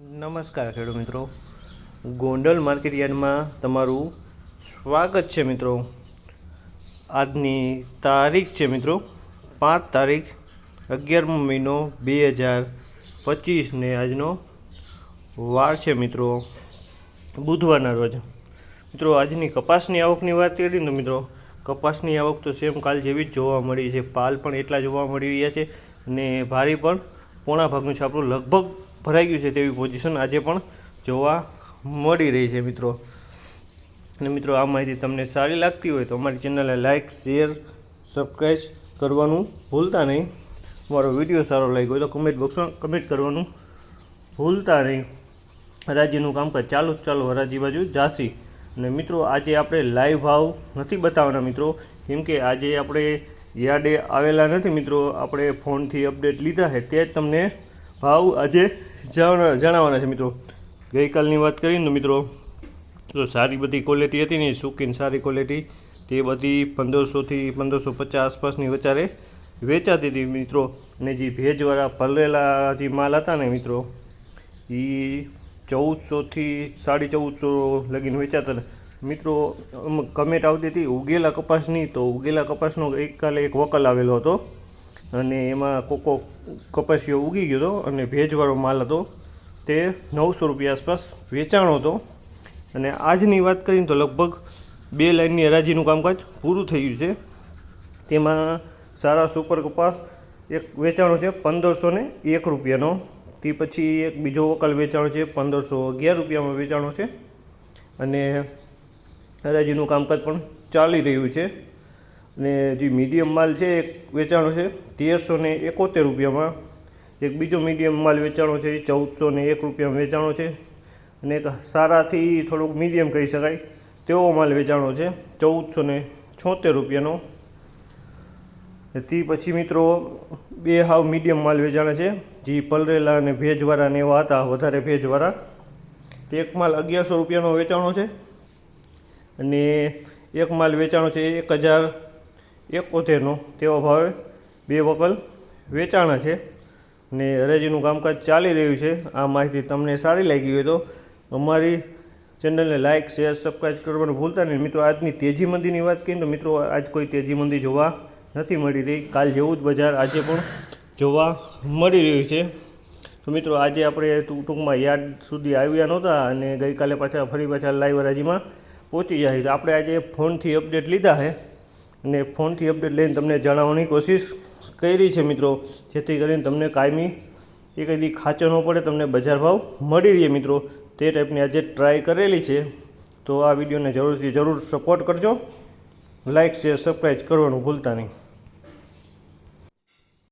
નમસ્કાર ખેડૂત મિત્રો. ગોંડલ માર્કેટ યાર્ડમાં તમારું સ્વાગત છે મિત્રો. આજની તારીખ છે મિત્રો, પાંચ તારીખ અગિયારમો મહિનો બે હજાર પચીસને આજનો વાર છે મિત્રો, બુધવારના રોજ. મિત્રો, આજની કપાસની આવકની વાત કરીએ તો મિત્રો, કપાસની આવક તો સેમ કાલ જેવી જ જોવા મળી છે. પાલ પણ એટલા જોવા મળી રહ્યા છે અને ભારી પણ પોણા ભાગનું છાપડું લગભગ ભરાઈ ગયું છે તેવી પોઝિશન આજે પણ જોવા મળી રહી છે મિત્રો. અને મિત્રો, આ માહિતી તમને સારી લાગતી હોય તો અમારી ચેનલને લાઇક શેર સબસ્ક્રાઈબ કરવાનું ભૂલતા નહીં. અમારો વીડિયો સારો લાગ્યો હોય તો કમેન્ટ બોક્સમાં કમેન્ટ કરવાનું ભૂલતા નહીં. હરાજીનું કામકાજ ચાલુ ચાલુ, હરાજી બાજુ જાસી અને મિત્રો, આજે આપણે લાઈવ ભાવ નથી બતાવવાના મિત્રો. કેમ કે આજે આપણે યાર્ડે આવેલા નથી મિત્રો. આપણે ફોનથી અપડેટ લીધા છે. તે જ તમને ભાવ આજે જણા- જણાવવાના છે મિત્રો. ગઈકાલની વાત કરીએ ને મિત્રો તો સારી બધી ક્વોલિટી હતી ને, સુકીન સારી ક્વોલિટી તે બધી પંદરસોથી પંદરસો પચાસ આસપાસની વચારે વેચાતી હતી મિત્રો. અને જે ભેજવાળા ભરેલા જે માલ હતા ને મિત્રો, એ ચૌદસોથી સાડી ચૌદસો લગીને વેચાતા ને મિત્રો કમેટ આવતી હતી, ઉગેલા કપાસની, તો ઉગેલા કપાસનો ગઈકાલે એક વકલ આવેલો હતો. અને એમાં કોકો કપાસીઓ ઉગી ગયો હતો અને ભેજવાળો માલ હતો. તે નવસો રૂપિયા આસપાસ વેચાણો હતો. અને આજની વાત કરીએ તો લગભગ બે લાઇનની હરાજીનું કામકાજ પૂરું થઈ ગયું છે. તેમાં સારા સુપર કપાસ એક વેચાણો છે પંદરસો ને એક રૂપિયાનો. તે પછી એક બીજો વકલ વેચાણો છે પંદરસો અગિયાર રૂપિયામાં વેચાણો છે. અને હરાજીનું કામકાજ પણ ચાલી રહ્યું છે. અને જે મીડિયમ માલ છે એક વેચાણો છે, તેરસો ને એકોતેર રૂપિયામાં. એક બીજો મીડિયમ માલ વેચાણો છે એ ચૌદસો ને એક રૂપિયામાં વેચાણો છે. અને એક સારાથી થોડુંક મીડિયમ કહી શકાય, તેવો માલ વેચાણો છે, ચૌદસો ને છોતેર રૂપિયાનો. તે પછી મિત્રો, બે હાવ મીડિયમ માલ વેચાણા છે, જે પલરેલા અને ભેજવાળા ને એવા હતા, વધારે ભેજવાળા. તે એક માલ અગિયારસો રૂપિયાનો વેચાણો છે. અને એક માલ વેચાણો છે એક હજાર એકોતેરનો તેવા ભાવે બે વકલ વેચાણા છે અને હરાજીનું કામકાજ ચાલી રહ્યું છે. આ માહિતી તમને સારી લાગી હોય તો અમારી ચેનલને લાઇક શેર સબસ્ક્રાઈબ કરવાનું ભૂલતા નહીં. મિત્રો, આજની તેજી મંદીની વાત કરીએ તો મિત્રો, આજ કોઈ તેજી મંદી જોવા નથી મળી રહી. કાલ જેવું જ બજાર આજે પણ જોવા મળી રહ્યું છે. તો મિત્રો, આજે આપણે ટૂંક ટૂંકમાં યાર્ડ સુધી આવ્યા નહોતા અને ગઈકાલે પાછા ફરી પાછા લાઈવ હરાજીમાં પહોંચી જાય તો આપણે આજે ફોનથી અપડેટ લીધા છે. અને ફોનથી અપડેટ લઈને તમને જણાવવાની કોશિશ કરી છે મિત્રો. જેથી કરીને તમને કાયમી એ કદી ખાચો ન પડે, તમને બજાર ભાવ મળી રહે મિત્રો. તે ટાઈપની આજે ટ્રાય કરેલી છે. તો આ વિડીયોને જરૂરથી જરૂર સપોર્ટ કરજો. લાઇક શેર સબસ્ક્રાઈબ કરવાનું ભૂલતા નહીં.